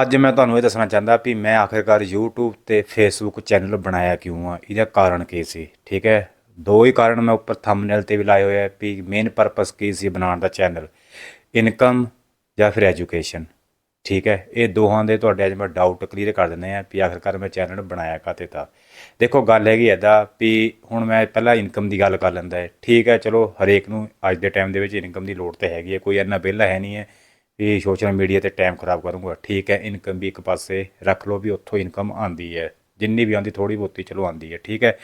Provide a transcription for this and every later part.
ਅੱਜ ਮੈਂ ਤੁਹਾਨੂੰ ਇਹ ਦੱਸਣਾ ਚਾਹੁੰਦਾ ਵੀ ਮੈਂ ਆਖਿਰਕਾਰ YouTube ਤੇ Facebook ਚੈਨਲ ਬਣਾਇਆ ਕਿਉਂ ਆ? ਇਹਦਾ ਕਾਰਨ ਕੀ ਸੀ? ਠੀਕ ਹੈ? ਦੋ ਹੀ ਕਾਰਨ ਮੈਂ ਉੱਪਰ ਥੰਬਨੇਲ ਤੇ ਵੀ ਲਾਏ ਹੋਏ ਆ ਵੀ ਮੇਨ ਪਰਪਸ ਕੀ ਸੀ ਬਣਾਉਣ ਦਾ ਚੈਨਲ ਇਨਕਮ ਜਾਂ ਫਿਰ ਐਜੂਕੇਸ਼ਨ ਠੀਕ ਹੈ? ਇਹ ਦੋਹਾਂ ਦੇ ਤੁਹਾਡੇ ਅੱਜ ਮੈਂ ਡਾਊਟ ਕਲੀਅਰ ਕਰ ਦਿੰਦੇ ਆ ਵੀ ਆਖਿਰਕਾਰ ਮੈਂ ਚੈਨਲ ਬਣਾਇਆ ਕਾਤੇ ਤਾਂ? ਦੇਖੋ, ਗੱਲ ਹੈਗੀ ਐਦਾ ਵੀ ਹੁਣ ਮੈਂ ਪਹਿਲਾਂ ਇਨਕਮ ਦੀ ਗੱਲ ਕਰ ਲੈਂਦਾ ਹੈ। ਠੀਕ ਹੈ, ਚਲੋ ਹਰੇਕ ਨੂੰ ਅੱਜ ਦੇ ਟਾਈਮ ਦੇ ਵਿੱਚ ਇਨਕਮ ਦੀ ਲੋੜ ਤੇ ਹੈਗੀ ਹੈ, ਕੋਈ ਇੰਨਾ ਵਿਹਲਾ ਹੈ ਨਹੀਂ ਹੈ। ਵੀ ਸੋਸ਼ਲ ਮੀਡੀਆ ਤੇ ਟਾਈਮ ਖਰਾਬ ਕਰੂੰਗਾ। ਠੀਕ ਹੈ, ਇਨਕਮ ਵੀ ਇੱਕ ਪਾਸੇ ਰੱਖ ਲਓ ਵੀ ਉੱਥੋਂ ਇਨਕਮ ਆਂਦੀ ਹੈ। ਜਿੰਨੀ ਵੀ ਆਂਦੀ ਥੋੜੀ ਬਹੁਤੀ ਚਲੋ ਆਂਦੀ ਹੈ, ਠੀਕ ਹੈ।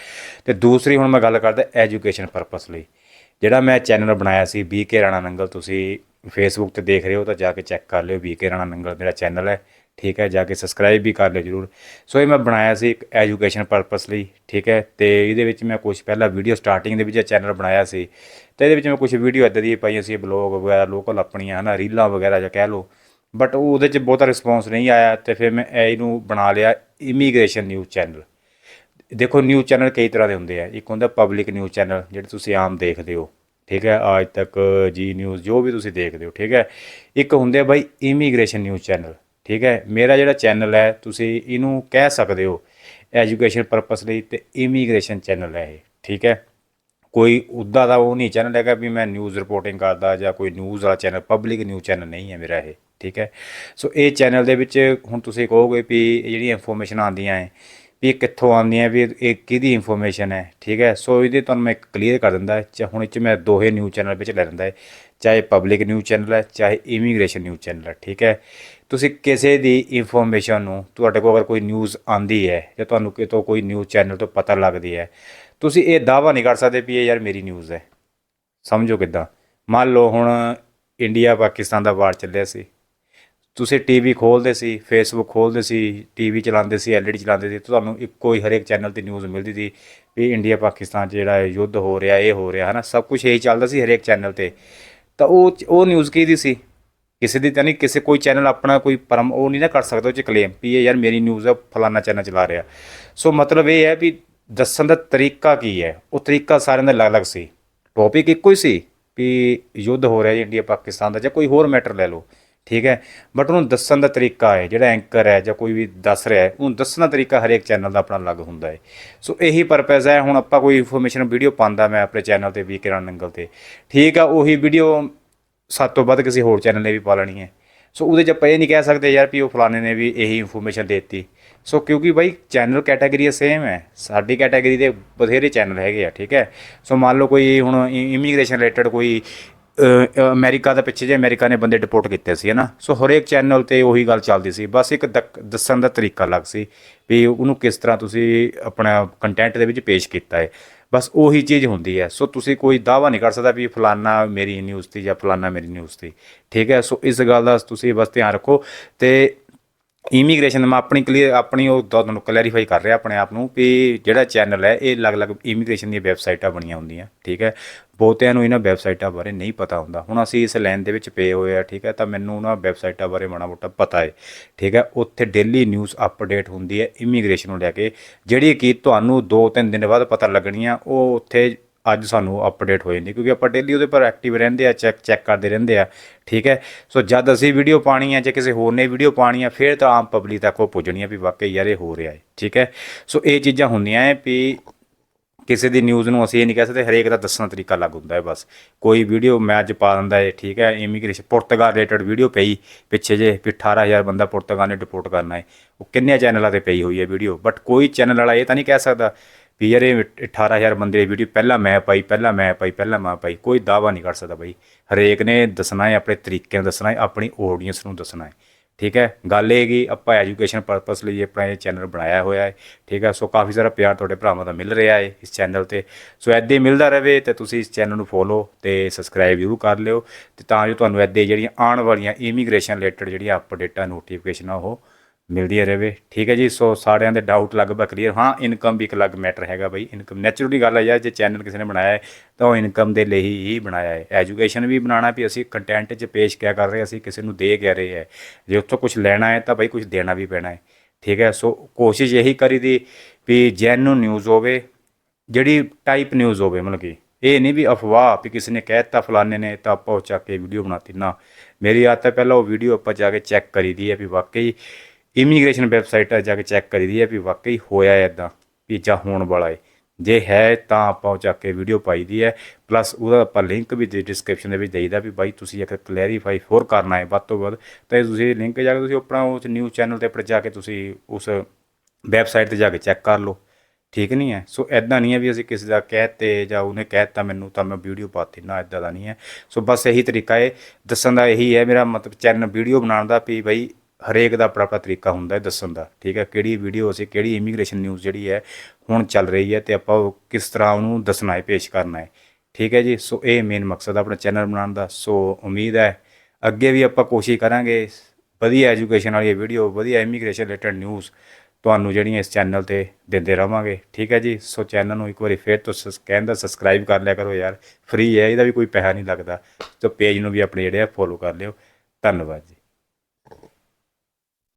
ਤੇ ਦੂਸਰੀ ਹੁਣ ਮੈਂ ਗੱਲ ਕਰਦਾ ਐਜੂਕੇਸ਼ਨ ਪਰਪਸ ਲਈ। ਜਿਹੜਾ ਮੈਂ ਚੈਨਲ ਬਣਾਇਆ ਸੀ ਬੀਕੇ ਰਾਣਾ ਨੰਗਲ, ਤੁਸੀਂ ਫੇਸਬੁੱਕ ਤੇ ਦੇਖ ਰਹੇ ਹੋ ਤਾਂ ਜਾ ਕੇ ਚੈੱਕ ਕਰ ਲਿਓ ਬੀਕੇ ਰਾਣਾ ਨੰਗਲ ਮੇਰਾ ਚੈਨਲ ਹੈ। ਠੀਕ ਹੈ, ਜਾ ਕੇ ਸਬਸਕ੍ਰਾਈਬ ਵੀ ਕਰ ਲਿਓ ਜਰੂਰ। ਸੋ ਇਹ ਮੈਂ ਬਣਾਇਆ ਸੀ ਇੱਕ ਐਜੂਕੇਸ਼ਨ ਪਰਪਸ ਲਈ, ਠੀਕ ਹੈ, ਤੇ ਇਹਦੇ ਵਿੱਚ ਮੈਂ ਕੁਝ ਪਹਿਲਾਂ ਵੀਡੀਓ ਸਟਾਰਟਿੰਗ ਦੇ ਵਿੱਚ ਚੈਨਲ ਬਣਾਇਆ ਸੀ। ਤੇ ਇਹਦੇ ਵਿੱਚ ਮੈਂ ਕੁਝ ਵੀਡੀਓ ਇੱਦਾਂ ਦੀ ਪਾਈਆਂ ਸੀ ਬਲੌਗ ਵਗੈਰਾ ਲੋਕਲ ਆਪਣੀਆਂ, ਹਨਾ, ਰੀਲਾਂ ਵਗੈਰਾ ਜਾਂ ਕਹਿ ਲਓ। ਬਟ ਉਹਦੇ 'ਚ ਬਹੁਤਾ ਰਿਸਪੌਂਸ ਨਹੀਂ ਆਇਆ, ਤੇ ਫਿਰ ਮੈਂ ਇਹਨੂੰ ਬਣਾ ਲਿਆ ਇਮੀਗ੍ਰੇਸ਼ਨ ਨਿਊਜ਼ ਚੈਨਲ ਦੇਖੋ ਨਿਊਜ਼ ਚੈਨਲ ਕਈ ਤਰ੍ਹਾਂ ਦੇ ਹੁੰਦੇ ਆ। ਇੱਕ ਹੁੰਦਾ ਪਬਲਿਕ ਨਿਊਜ਼ ਚੈਨਲ ਜਿਹੜੇ ਤੁਸੀਂ ਆਮ ਦੇਖਦੇ ਹੋ, ਠੀਕ ਹੈ, ਅੱਜ ਤੱਕ ਜੀ ਨਿਊਜ਼ ਜੋ ਵੀ ਤੁਸੀਂ ਦੇਖਦੇ ਹੋ, ਠੀਕ ਹੈ। ਇੱਕ ਹੁੰਦੇ ਆ ਬਾਈ ਇਮੀਗ੍ਰੇਸ਼ਨ ਨਿਊਜ਼ ਚੈਨਲ ਠੀਕ ਹੈ? ਮੇਰਾ ਜਿਹੜਾ ਚੈਨਲ ਹੈ, ਤੁਸੀਂ ਇਹਨੂੰ ਕਹਿ ਸਕਦੇ ਹੋ ਐਜੂਕੇਸ਼ਨ ਪਰਪਸ ਲਈ ਤੇ ਇਮੀਗ੍ਰੇਸ਼ਨ ਚੈਨਲ ਹੈ ਇਹ, ਠੀਕ ਹੈ? ਕੋਈ ਉੱਦਾਂ ਦਾ ਉਹ ਨਹੀਂ ਚੈਨਲ ਹੈਗਾ ਵੀ ਮੈਂ ਨਿਊਜ਼ ਰਿਪੋਰਟਿੰਗ ਕਰਦਾ ਜਾਂ ਕੋਈ ਨਿਊਜ਼ ਵਾਲਾ ਚੈਨਲ ਪਬਲਿਕ ਨਿਊਜ਼ ਚੈਨਲ ਨਹੀਂ ਹੈ ਮੇਰਾ ਇਹ, ਠੀਕ ਹੈ? ਸੋ ਇਹ ਚੈਨਲ ਦੇ ਵਿੱਚ ਹੁਣ ਤੁਸੀਂ ਕਹੋਗੇ ਵੀ ਇਹ ਜਿਹੜੀਆਂ ਇਨਫੋਰਮੇਸ਼ਨ ਆਉਂਦੀਆਂ ਹੈ ਵੀ ਇਹ ਕਿੱਥੋਂ ਆਉਂਦੀਆਂ, ਵੀ ਇਹ ਕਿਹਦੀ ਇਨਫੋਰਮੇਸ਼ਨ ਹੈ, ਠੀਕ ਹੈ? ਸੋ ਇਹਦੇ ਤੁਹਾਨੂੰ ਮੈਂ ਕਲੀਅਰ ਕਰ ਦਿੰਦਾ ਚਾ ਹੁਣ ਇਹ 'ਚ ਮੈਂ ਦੋਹੇ ਨਿਊਜ਼ ਚੈਨਲ ਵਿੱਚ ਲੈ ਲੈਂਦਾ ਹੈ, ਚਾਹੇ ਪਬਲਿਕ ਨਿਊਜ਼ ਚੈਨਲ ਹੈ, ਚਾਹੇ ਇਮੀਗ੍ਰੇਸ਼ਨ ਨਿਊਜ਼ ਚੈਨਲ ਹੈ, ਠੀਕ ਹੈ? ਤੁਸੀਂ ਕਿਸੇ ਦੀ ਇਨਫੋਰਮੇਸ਼ਨ ਨੂੰ, ਤੁਹਾਡੇ ਕੋਲ ਅਗਰ ਕੋਈ ਨਿਊਜ਼ ਆਂਦੀ ਹੈ, ਜਾਂ ਤੁਹਾਨੂੰ ਕਿਤੋਂ ਕੋਈ ਨਿਊਜ਼ ਚੈਨਲ ਤੋਂ ਪਤਾ ਲੱਗਦੀ ਹੈ, ਤੁਸੀਂ ਇਹ ਦਾਵਾ ਨਹੀਂ ਕਰ ਸਕਦੇ ਵੀ ਇਹ ਯਾਰ ਮੇਰੀ ਨਿਊਜ਼ ਹੈ। ਸਮਝੋ ਕਿੱਦਾਂ? ਮੰਨ ਲਓ ਹੁਣ ਇੰਡੀਆ ਪਾਕਿਸਤਾਨ ਦਾ ਵਾਰ ਚੱਲਿਆ ਸੀ। ਤੁਸੀਂ ਟੀਵੀ ਖੋਲਦੇ ਸੀ ਫੇਸਬੁੱਕ ਖੋਲਦੇ ਸੀ ਟੀਵੀ ਚਲਾਉਂਦੇ ਸੀ ਐਲਈਡੀ ਚਲਾਉਂਦੇ ਸੀ ਤੁਹਾਨੂੰ ਇੱਕੋ ਹੀ ਹਰੇਕ ਚੈਨਲ ਤੇ ਨਿਊਜ਼ ਮਿਲਦੀ ਸੀ ਵੀ ਇੰਡੀਆ ਪਾਕਿਸਤਾਨ 'ਚ ਜਿਹੜਾ ਯੁੱਧ ਹੋ ਰਿਹਾ, ਇਹ ਹੋ ਰਿਹਾ, ਹਨਾ? ਸਭ ਕੁਝ ਇਹੀ ਚੱਲਦਾ ਸੀ ਹਰੇਕ ਚੈਨਲ ਤੇ। ਤਾਂ ਉਹ ਉਹ ਨਿਊਜ਼ ਕਿਹਦੀ ਸੀ? ਕਿਸੇ ਦੀ ਤਾਂ ਨਹੀਂ, ਕਿਸੇ ਕੋਈ ਚੈਨਲ ਆਪਣਾ ਕੋਈ ਪਰਮ, ਉਹ ਨਹੀਂ ਨਾ ਕਰ ਸਕਦਾ ਉਹ ਚ ਕਲੇਮ ਵੀ ਇਹ ਯਾਰ ਮੇਰੀ ਨਿਊਜ਼ ਹੈ ਫਲਾਨਾ ਚੈਨਲ ਚਲਾ ਰਿਹਾ। ਸੋ ਮਤਲਬ ਇਹ ਹੈ ਵੀ ਦੱਸਣ ਦਾ ਤਰੀਕਾ ਕੀ ਹੈ? ਉਹ ਤਰੀਕਾ ਸਾਰਿਆਂ ਦਾ ਅਲੱਗ-ਅਲੱਗ ਸੀ। ਟੌਪਿਕ ਇੱਕੋ ਹੀ ਸੀ ਵੀ ਯੁੱਧ ਹੋ ਰਿਹਾ ਜੀ ਇੰਡੀਆ ਪਾਕਿਸਤਾਨ ਦਾ ਜਾਂ ਕੋਈ ਹੋਰ ਮੈਟਰ ਲੈ ਲਓ। ਠੀਕ ਹੈ? ਬਟ ਉਹਨੂੰ ਦੱਸਣ ਦਾ ਤਰੀਕਾ ਹੈ, ਜਿਹੜਾ ਐਂਕਰ ਹੈ ਜਾਂ ਕੋਈ ਵੀ ਦੱਸ ਰਿਹਾ ਹੈ, ਉਹਨੂੰ ਦੱਸਣ ਦਾ ਤਰੀਕਾ ਹਰੇਕ ਚੈਨਲ ਦਾ ਆਪਣਾ ਅਲੱਗ ਹੁੰਦਾ ਹੈ। ਸੋ ਇਹੀ ਪਰਪਸ ਹੈ, ਹੁਣ ਆਪਾਂ ਕੋਈ ਇਨਫੋਰਮੇਸ਼ਨ ਵੀਡੀਓ ਪਾਉਂਦਾ ਮੈਂ ਆਪਣੇ ਚੈਨਲ ਤੇ ਵੀ ਕਿਰਨ ਨੰਗਲ ਤੇ। ਠੀਕ ਆ, ਉਹੀ ਵੀਡੀਓ ਸੱਤ ਤੋਂ ਵੱਧ ਕਿਸੇ ਹੋਰ ਚੈਨਲ ਨੇ ਵੀ ਪਾ ਲੈਣੀ ਹੈ। ਸੋ ਉਹਦੇ 'ਚ ਆਪਾਂ ਇਹ ਨਹੀਂ ਕਹਿ ਸਕਦੇ ਯਾਰ ਵੀ ਉਹ ਫਲਾਣੇ ਨੇ ਵੀ ਇਹੀ ਇਨਫੋਰਮੇਸ਼ਨ ਦਿੱਤੀ। ਸੋ ਕਿਉਂਕਿ ਬਾਈ ਚੈਨਲ ਕੈਟਾਗਰੀ ਸੇਮ ਹੈ, ਸਾਡੀ ਕੈਟਾਗਰੀ ਦੇ ਬਥੇਰੇ ਚੈਨਲ ਹੈਗੇ ਆ, ਠੀਕ ਹੈ? ਸੋ ਮੰਨ ਲਓ ਕੋਈ ਹੁਣ ਇਮੀਗ੍ਰੇਸ਼ਨ ਰਿਲੇਟਡ ਕੋਈ ਅਮਰੀਕਾ ਦਾ ਪਿੱਛੇ ਜੇ ਅਮਰੀਕਾ ਨੇ ਬੰਦੇ ਡਿਪੋਰਟ ਕੀਤੇ ਸੀ, ਹਨਾ? ਸੋ ਹਰੇਕ ਚੈਨਲ ਤੇ ਉਹੀ ਗੱਲ ਚੱਲਦੀ ਸੀ। ਬਸ ਇੱਕ ਦਕ- ਦੱਸਣ ਦਾ ਤਰੀਕਾ ਅਲੱਗ ਸੀ ਵੀ ਉਹਨੂੰ ਕਿਸ ਤਰ੍ਹਾਂ ਤੁਸੀਂ ਆਪਣਾ ਕੰਟੈਂਟ ਦੇ ਵਿੱਚ ਪੇਸ਼ ਕੀਤਾ ਹੈ। ਬਸ ਉਹੀ ਚੀਜ਼ ਹੁੰਦੀ ਹੈ। ਸੋ ਤੁਸੀਂ ਕੋਈ ਦਾਵਾ ਨਹੀਂ ਕਰ ਸਕਦਾ ਵੀ ਫਲਾਨਾ ਮੇਰੀ ਨਿਊਜ਼ ਤੇ ਜਾਂ ਫਲਾਨਾ ਮੇਰੀ ਨਿਊਜ਼ ਤੇ। ਠੀਕ ਹੈ? ਸੋ ਇਸ ਗੱਲ ਦਾ ਤੁਸੀਂ ਬਸ ਧਿਆਨ ਰੱਖੋ ਤੇ ਇਮੀਗ੍ਰੇਸ਼ਨ ਮੈਂ ਆਪਣੀ ਕਲੀਅਰ ਆਪਣੀ ਉਹ ਤੁਹਾਨੂੰ ਕਲੈਰੀਫਾਈ ਕਰ ਰਿਹਾ ਆਪਣੇ ਆਪ ਨੂੰ ਵੀ ਜਿਹੜਾ ਚੈਨਲ ਹੈ, ਇਹ ਅਲੱਗ-ਅਲੱਗ ਇਮੀਗ੍ਰੇਸ਼ਨ ਦੀਆਂ ਵੈਬਸਾਈਟਾਂ ਬਣੀਆਂ ਹੁੰਦੀਆਂ, ਠੀਕ ਹੈ? ਬਹੁਤਿਆਂ ਨੂੰ ਇਹਨਾਂ ਵੈਬਸਾਈਟਾਂ ਬਾਰੇ ਨਹੀਂ ਪਤਾ ਹੁੰਦਾ। ਹੁਣ ਅਸੀਂ ਇਸ ਲਾਈਨ ਦੇ ਵਿੱਚ ਪਏ ਹੋਏ ਆ, ਠੀਕ ਹੈ? ਤਾਂ ਮੈਨੂੰ ਉਹਨਾਂ ਵੈਬਸਾਈਟਾਂ ਬਾਰੇ ਮਾੜਾ ਮੋਟਾ ਪਤਾ ਹੈ ਠੀਕ ਹੈ? ਉੱਥੇ ਡੇਲੀ ਨਿਊਜ਼ ਅਪਡੇਟ ਹੁੰਦੀ ਹੈ ਇਮੀਗ੍ਰੇਸ਼ਨ ਨੂੰ ਲੈ ਕੇ। ਜਿਹੜੀ ਕਿ ਤੁਹਾਨੂੰ 2-3 ਦਿਨ ਬਾਅਦ ਪਤਾ ਲੱਗਣੀਆਂ, ਉਹ ਉੱਥੇ ਅੱਜ ਸਾਨੂੰ ਅਪਡੇਟ ਹੋ ਜਾਂਦੀ ਕਿਉਂਕਿ ਆਪਾਂ ਡੇਲੀ ਉਹਦੇ ਪਰ ਐਕਟਿਵ ਰਹਿੰਦੇ ਆ ਚੈੱਕ ਚੈੱਕ ਕਰਦੇ ਰਹਿੰਦੇ ਆ, ਠੀਕ ਹੈ? ਸੋ ਜਦ ਅਸੀਂ ਵੀਡੀਓ ਪਾਣੀ ਆ, ਜਾਂ ਕਿਸੇ ਹੋਰ ਨੇ ਵੀਡੀਓ ਪਾਣੀ ਆ, ਫਿਰ ਤਾਂ ਆਮ ਪਬਲਿਕ ਤੱਕ ਉਹ ਪੁੱਜਣੀ ਆ ਵੀ ਵਾਕਈ ਯਾਰ ਇਹ ਹੋ ਰਿਹਾ ਹੈ, ਠੀਕ ਹੈ? ਸੋ ਇਹ ਚੀਜ਼ਾਂ ਹੁੰਦੀਆਂ ਹੈ ਵੀ ਕਿਸੇ ਦੀ ਨਿਊਜ਼ ਨੂੰ ਅਸੀਂ ਇਹ ਨਹੀਂ ਕਹਿ ਸਕਦੇ, ਹਰੇਕ ਦਾ ਦੱਸਣ ਦਾ ਤਰੀਕਾ ਅਲੱਗ ਹੁੰਦਾ ਹੈ ਬਸ। ਕੋਈ ਵੀਡੀਓ ਮੈਂ ਅੱਜ ਪਾ ਦਿੰਦਾ ਹੈ ਠੀਕ ਹੈ? ਇਮੀਗ੍ਰੇਸ਼ਨ ਪੁਰਤਗਾਲ ਰਿਲੇਟਡ ਵੀਡੀਓ ਪਈ ਪਿੱਛੇ ਜੇ, ਵੀ 18000 ਬੰਦਾ ਪੁਰਤਗਾਲ ਨੇ ਡਿਪੋਰਟ ਕਰਨਾ ਹੈ ਉਹ ਕਿੰਨੇ ਚੈਨਲਾਂ ਤੇ ਪਈ ਹੋਈ ਹੈ ਵੀਡੀਓ ਬਟ ਕੋਈ ਚੈਨਲ ਵਾਲਾ ਇਹ ਤਾਂ ਨਹੀਂ ਕਹਿ ਸਕਦਾ ਵੀ ਯਾਰ ਇਹ 18000 ਬੰਦੇ ਦੀ ਵੀਡੀਓ ਪਹਿਲਾਂ ਮੈਂ ਪਾਈ, ਪਹਿਲਾਂ ਮੈਂ ਪਾਈ, ਪਹਿਲਾਂ ਮੈਂ ਪਾਈ, ਕੋਈ ਦਾਵਾ ਨਹੀਂ ਕਰ ਸਕਦਾ ਬਈ। ਹਰੇਕ ਨੇ ਦੱਸਣਾ ਹੈ, ਆਪਣੇ ਤਰੀਕੇ ਨਾਲ ਦੱਸਣਾ ਹੈ, ਆਪਣੀ ਆਡੀਅנס ਨੂੰ ਦੱਸਣਾ ਹੈ। ਠੀਕ ਹੈ, ਗੱਲ ਇਹ ਕਿ ਆਪਾਂ ਐਜੂਕੇਸ਼ਨ ਪਰਪਸ ਲਈ ਆਪਣਾ ਇਹ ਚੈਨਲ ਬਣਾਇਆ ਹੋਇਆ ਹੈ। ਠੀਕ ਹੈ, ਸੋ ਕਾਫੀ ਸਾਰਾ ਪਿਆਰ ਤੁਹਾਡੇ ਭਰਾਵਾਂ ਦਾ ਮਿਲ ਰਿਹਾ ਹੈ ਇਸ ਚੈਨਲ ਤੇ। ਸੋ ਐਦੇ ਹੀ ਮਿਲਦਾ ਰਹੇ ਤੇ ਤੁਸੀਂ ਇਸ ਚੈਨਲ ਨੂੰ ਫੋਲੋ ਤੇ ਸਬਸਕ੍ਰਾਈਬ ਜ਼ਰੂਰ ਕਰ ਲਿਓ। ਤੇ ਤਾਂ ਜੋ ਤੁਹਾਨੂੰ ਐਦੇ ਜਿਹੜੀਆਂ ਆਉਣ ਵਾਲੀਆਂ ਇਮੀਗ੍ਰੇਸ਼ਨ ਰਿਲੇਟਡ ਜਿਹੜੀਆਂ ਅਪਡੇਟਾਂ ਨੋਟੀਫਿਕੇਸ਼ਨਾਂ ਉਹ ਮਿਲਦੀ ਰਹੇ। ਠੀਕ ਹੈ ਜੀ, ਸੋ ਸਾਰਿਆਂ ਦੇ ਡਾਊਟ ਲਗਭਗ ਕਲੀਅਰ ਹਾਂ ਇਨਕਮ ਵੀ ਇੱਕ ਅਲੱਗ ਮੈਟਰ ਹੈਗਾ ਬਈ। ਇਨਕਮ ਨੈਚੁਰਲੀ ਗੱਲ ਹੈ ਯਾਰ, ਜੇ ਚੈਨਲ ਕਿਸੇ ਨੇ ਬਣਾਇਆ ਹੈ, ਤਾਂ ਉਹ ਇਨਕਮ ਦੇ ਲਈ ਹੀ ਬਣਾਇਆ ਹੈ। ਐਜੂਕੇਸ਼ਨ ਵੀ ਬਣਾਉਣਾ ਵੀ ਅਸੀਂ ਕੰਟੈਂਟ 'ਚ ਪੇਸ਼ ਕਿਆ ਕਰ ਰਹੇ ਅਸੀਂ ਕਿਸੇ ਨੂੰ ਦੇ ਕਹਿ ਰਹੇ ਹੈ। ਜੇ ਉੱਥੋਂ ਕੁਝ ਲੈਣਾ ਹੈ ਤਾਂ ਬਈ ਕੁਝ ਦੇਣਾ ਵੀ ਪੈਣਾ ਹੈ। ਠੀਕ ਹੈ, ਸੋ ਕੋਸ਼ਿਸ਼ ਇਹੀ ਕਰੀ ਦੀ ਵੀ ਜੈਨੂਨ ਨਿਊਜ਼ ਹੋਵੇ, ਜਿਹੜੀ ਟਾਈਪ ਨਿਊਜ਼ ਹੋਵੇ, ਮਤਲਬ ਕਿ ਇਹ ਨਹੀਂ ਵੀ ਅਫਵਾਹ ਵੀ ਕਿਸੇ ਨੇ ਕਹਿਤਾ ਫਲਾਣੇ ਨੇ, ਤਾਂ ਆਪਾਂ ਉਹ ਚੱਕ ਕੇ ਵੀਡੀਓ ਬਣਾਤੀ। ਨਾ, ਮੇਰੀ ਆਦਤ ਹੈ ਪਹਿਲਾਂ ਉਹ ਵੀਡੀਓ ਆਪਾਂ ਜਾ ਕੇ ਚੈੱਕ ਕਰੀਦੀ ਹੈ ਵੀ ਵਾਕਈ ਇਮੀਗ੍ਰੇਸ਼ਨ ਵੈਬਸਾਈਟ ਆ, ਜਾ ਕੇ ਚੈੱਕ ਕਰੀਦੀ ਹੈ ਵੀ ਵਾਕਈ ਹੋਇਆ ਐਦਾਂ ਵੀ ਜਾਂ ਹੋਣ ਵਾਲਾ ਹੈ ਜੇ ਹੈ ਤਾਂ ਆਪਾਂ ਉਹ ਚੱਕ ਕੇ ਵੀਡੀਓ ਪਾਈਦੀ ਹੈ ਪਲੱਸ ਉਹਦਾ ਆਪਾਂ ਲਿੰਕ ਵੀ ਡਿਸਕ੍ਰਿਪਸ਼ਨ ਦੇ ਵਿੱਚ ਦੇਈਦਾ ਵੀ ਬਾਈ ਤੁਸੀਂ ਇੱਕ ਕਲੈਰੀਫਾਈ ਹੋਰ ਕਰਨਾ ਹੈ ਵੱਧ ਤੋਂ ਵੱਧ। ਤਾਂ ਇਹ ਤੁਸੀਂ ਲਿੰਕ ਜਾ ਕੇ ਤੁਸੀਂ ਆਪਣਾ ਉਸ ਨਿਊਜ਼ ਚੈਨਲ ਤੇ ਉੱਪਰ ਜਾ ਕੇ ਤੁਸੀਂ ਉਸ ਵੈਬਸਾਈਟ ਤੇ ਜਾ ਕੇ ਚੈੱਕ ਕਰ ਲਓ। ਠੀਕ ਨਹੀਂ ਹੈ? ਸੋ ਐਦਾਂ ਨਹੀਂ ਹੈ ਵੀ ਅਸੀਂ ਕਿਸੇ ਦਾ ਕਹਿਤੇ ਜਾਂ ਉਹਨੇ ਕਹਿਤਾ ਮੈਨੂੰ ਤਾਂ ਮੈਂ ਵੀਡੀਓ ਪਾਤੀ ਨਾ ਐਦਾਂ ਦਾ ਨਹੀਂ ਹੈ। ਸੋ ਬਸ ਇਹੀ ਤਰੀਕਾ ਹੈ ਦੱਸਣ ਦਾ ਇਹੀ ਹੈ, ਮੇਰਾ ਮਤਲਬ ਚੈਨਲ ਵੀਡੀਓ ਬਣਾਉਣ ਦਾ ਵੀ ਬਈ ਹਰੇਕ ਦਾ ਆਪਣਾ ਆਪਣਾ ਤਰੀਕਾ ਹੁੰਦਾ ਹੈ ਦੱਸਣ ਦਾ, ਠੀਕ ਹੈ? ਕਿਹੜੀ ਵੀਡੀਓ ਅਸੀਂ, ਕਿਹੜੀ ਇਮੀਗ੍ਰੇਸ਼ਨ ਨਿਊਜ਼ ਜਿਹੜੀ ਹੈ ਹੁਣ ਚੱਲ ਰਹੀ ਹੈ ਤੇ ਆਪਾਂ ਉਹ ਕਿਸ ਤਰ੍ਹਾਂ ਉਹਨੂੰ ਦੱਸਣਾ ਹੈ, ਪੇਸ਼ ਕਰਨਾ ਹੈ, ਠੀਕ ਹੈ ਜੀ? ਸੋ ਇਹ ਮੇਨ ਮਕਸਦ ਆਪਣਾ ਚੈਨਲ ਬਣਾਉਣ ਦਾ। ਸੋ ਉਮੀਦ ਹੈ ਅੱਗੇ ਵੀ ਆਪਾਂ ਕੋਸ਼ਿਸ਼ ਕਰਾਂਗੇ, ਵਧੀਆ ਐਜੂਕੇਸ਼ਨ ਵਾਲੀ ਵੀਡੀਓ ਵਧੀਆ ਇਮੀਗ੍ਰੇਸ਼ਨ ਰਿਲੇਟਡ ਨਿਊਜ਼ ਤੁਹਾਨੂੰ ਜਿਹੜੀਆਂ ਇਸ ਚੈਨਲ ਤੇ ਦਿੰਦੇ ਰਵਾਂਗੇ, ਠੀਕ ਹੈ ਜੀ? ਸੋ ਚੈਨਲ ਨੂੰ ਇੱਕ ਵਾਰੀ ਫੇਰ ਤੋਂ ਸਸ, ਕਹਿੰਦਾ ਸਬਸਕ੍ਰਾਈਬ ਕਰ ਲਿਆ ਕਰੋ ਯਾਰ ਫ੍ਰੀ ਹੈ, ਇਹਦਾ ਵੀ ਕੋਈ ਪੈਸਾ ਨਹੀਂ ਲੱਗਦਾ। ਸੋ ਪੇਜ ਨੂੰ ਵੀ ਆਪਣੇ ਜਿਹੜੇ ਆ ਫੋਲੋ ਕਰ ਲਿਓ। ਧੰਨਵਾਦ ਜੀ।